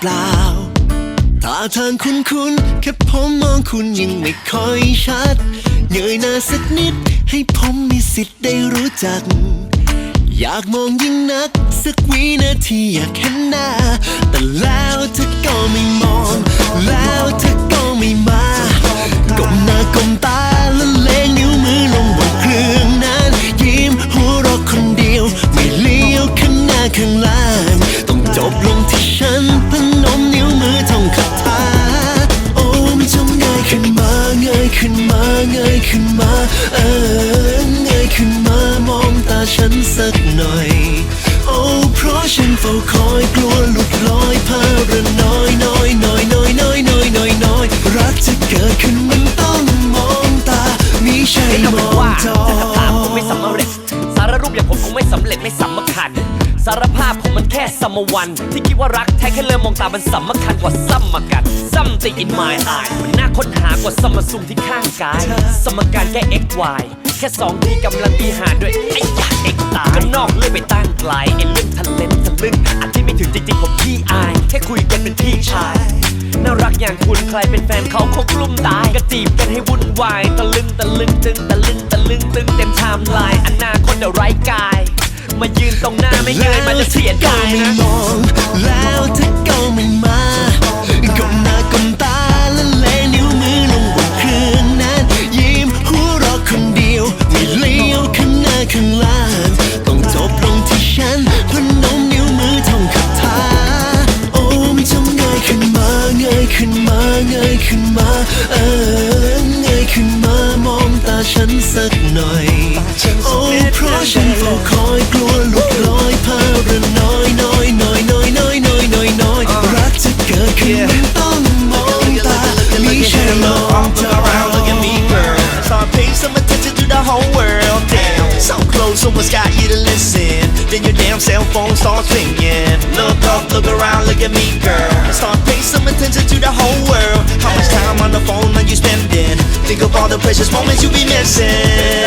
เปล่าท่าทางคุ้นๆแค่ผมมองคุณยังไม่ค่อยชัดเงยหน้าสักนิด ให้ผมมีสิทธิ์ได้รู้จัก อยากมองยิ่งนัก สักวินาทีอยากเห็นหน้า แต่แล้วเธอก็ไม่มอง แล้วเธอก็ไม่มาก้มหน้าก้มตาและเลงนิ้วมือลงบนเครื่องนั้น ยิ้มหัวเราะคนเดียว ไม่เลี้ยวข้างหน้าข้างหล่างต้อง นสักหน่อย โอ้เพราะฉันเฝ้าคอยกลัวหลุดลอยพาระน้อยน้อยน้อยน้อยน้อยน้อยน้อยน้อยรักจะเกิดขึ้นมันต้องมองตามิใช่มองจอ สารภาพผมมันแค่สมวัน ที่คิดว่ารักแท้แค่เริ่มมองตามันสำคัญกว่าซ้ำมากัน something in my eye มันน่าค้นหากว่าสมซุมที่ข้างกาย สมการแค่ x y แค่สองทีกำลังมีหารด้วยไอ้ยา x ตายก็นอกเรื่องไปตั้งไกลไอ้เรื่องทะเลนทะลึ่งอันที่ไม่ถึงจริงๆผมขี้อาย แค่คุยกันเป็นพี่ชายน่ารักอย่างคุณใครเป็นแฟนเขาคงกลุ้มตายก็จีบกันให้วุ่นวาย ตะลึงตะลึงตึงตะลึงตะลึงตึงเต็มไทม์ไลน์อนาคตเดี๋ยวไร้กาย มายืนตรงหน้าไม่เงยมาจะเสียดายไม่นะมองแล้วเธอก็ไม่มาก้มหน้าก้มตาและเลนิ้วมือลงบนเครื่องนั้น ยิ้มหัวเราะคนเดียว ไม่เลี้ยวข้างหน้าข้างล่างต้องจบลงที่ฉันพนมนิ้วมือท่องคาถาโอ้ไม่จงเงยขึ้นมาเงยขึ้นมาเงยขึ้นมาเออเงยขึ้นมามองตาฉันสักหน่อยโอ้เพราะฉัน yeah. Me, I'm took around, look at me, girl. So I some attention to the whole world. Damn, so close, someone's got you to listen. Then your damn cell phone starts ringing. Look up, look around, look at me, girl. Start paying some attention to the whole world. How much time on the phone are you spending? Think of all the precious moments you be missing.